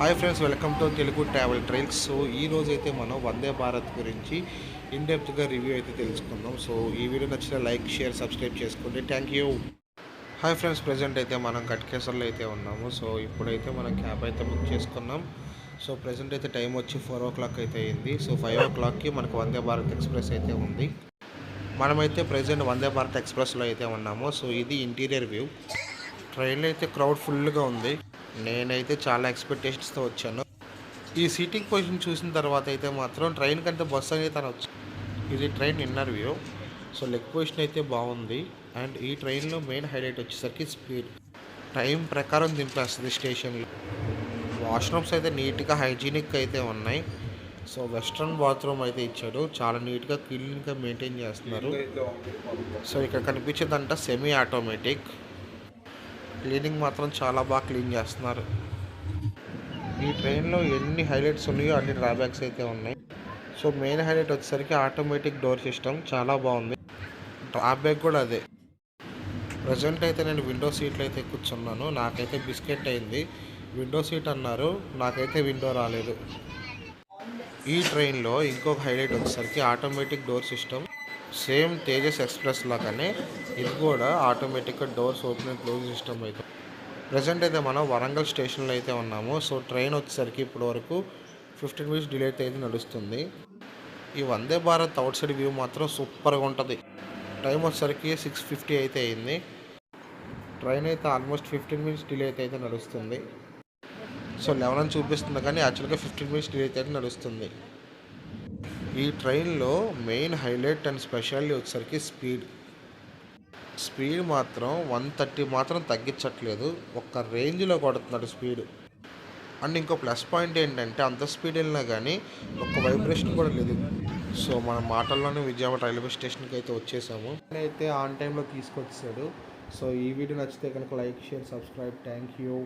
Hi friends welcome to Telugu travel trails so ఈ రోజు అయితే మనం వందే భారత్ గురించి ఇన్డెప్త్గా రివ్యూ అయితే తెలుసుకుందాం. సో ఈ వీడియో నచ్చిన లైక్ షేర్ సబ్స్క్రైబ్ చేసుకోండి. Thank you. Hi friends present అయితే మనం కట్కేసర్లో అయితే ఉన్నాము. సో ఇప్పుడైతే మనం క్యాబ్ అయితే బుక్ చేసుకున్నాం. సో ప్రజెంట్ అయితే టైం వచ్చి ఫోర్ ఓ క్లాక్ అయితే అయింది. సో ఫైవ్ ఓ క్లాక్కి మనకు వందే భారత్ ఎక్స్ప్రెస్ అయితే ఉంది. మనమైతే ప్రజెంట్ వందే భారత్ ఎక్స్ప్రెస్లో అయితే ఉన్నాము. సో ఇది ఇంటీరియర్ వ్యూ. ట్రైన్లో అయితే క్రౌడ్ ఫుల్గా ఉంది. నేనైతే చాలా ఎక్స్పెక్టేషన్స్తో వచ్చాను. ఈ సీటింగ్ పొజిషన్ చూసిన తర్వాత అయితే మాత్రం ట్రైన్ కంటే బస్సు అనేది తను వచ్చింది ఇది train inner view so leg position అయితే బాగుంది. అండ్ ఈ ట్రైన్లో మెయిన్ హైలైట్ వచ్చేసరికి స్పీడ్ టైం ప్రకారం దింపేస్తుంది స్టేషన్లో వాష్రూమ్స్ అయితే నీట్గా హైజీనిక్ అయితే ఉన్నాయి. సో వెస్ట్రన్ బాత్రూమ్ అయితే ఇచ్చాడు. చాలా నీట్గా క్లీన్గా మెయింటైన్ చేస్తున్నారు. సో ఇక్కడ కనిపించేదంట సెమీ ఆటోమేటిక్ క్లీనింగ్ మాత్రం చాలా బాగా క్లీన్ చేస్తున్నారు. ఈ ట్రైన్లో ఎన్ని హైలైట్స్ ఉన్నాయో అన్ని డ్రాబ్యాక్స్ అయితే ఉన్నాయి. సో మెయిన్ హైలైట్ వచ్చేసరికి ఆటోమేటిక్ డోర్ సిస్టమ్ చాలా బాగుంది. డ్రాబ్యాక్ కూడా అదే. ప్రజెంట్ అయితే నేను విండో సీట్లో అయితే కూర్చున్నాను. నాకైతే బిస్కెట్ అయింది. విండో సీట్ అన్నారు. నాకైతే విండో రాలేదు. ఈ ట్రైన్లో ఇంకొక హైలైట్ వచ్చేసరికి automatic door system. Same Tejas express లాగానే ఇది కూడా ఆటోమేటిక్గా doors open and close system అయితే. ప్రజెంట్ అయితే మనం వరంగల్ స్టేషన్లో అయితే ఉన్నాము. సో ట్రైన్ వచ్చేసరికి ఇప్పటి వరకు ఫిఫ్టీన్ మినిట్స్ డిలే అయితే నడుస్తుంది. ఈ Vande Bharat outside view మాత్రం సూపర్గా ఉంటుంది. టైం వచ్చేసరికి సిక్స్ ఫిఫ్టీ అయితే అయింది. ట్రైన్ అయితే ఆల్మోస్ట్ ఫిఫ్టీన్ మినిట్స్ డిలే అయితే అయితే నడుస్తుంది. సో లెవెన్ అని చూపిస్తుంది కానీ యాక్చువల్గా ఫిఫ్టీన్ మినిట్స్ డిలే అయితే నడుస్తుంది. ఈ ట్రైన్లో మెయిన్ హైలైట్ అండ్ స్పెషాలిటీ వచ్చేసరికి స్పీడ్. స్పీడ్ మాత్రం వన్ థర్టీ మాత్రం తగ్గించట్లేదు. ఒక్క రేంజ్లో కొడుతున్నాడు స్పీడ్. అండ్ ఇంకో ప్లస్ పాయింట్ ఏంటంటే అంత స్పీడ్ వెళ్ళినా కానీ ఒక్క వైబ్రేషన్ కూడా లేదు. సో మన మాటల్లోనే విజయవాడ రైల్వే స్టేషన్కి అయితే వచ్చేసాము. అయితే ఆన్ టైంలో తీసుకొచ్చాడు. సో ఈ వీడియో నచ్చితే కనుక like share subscribe. Thank you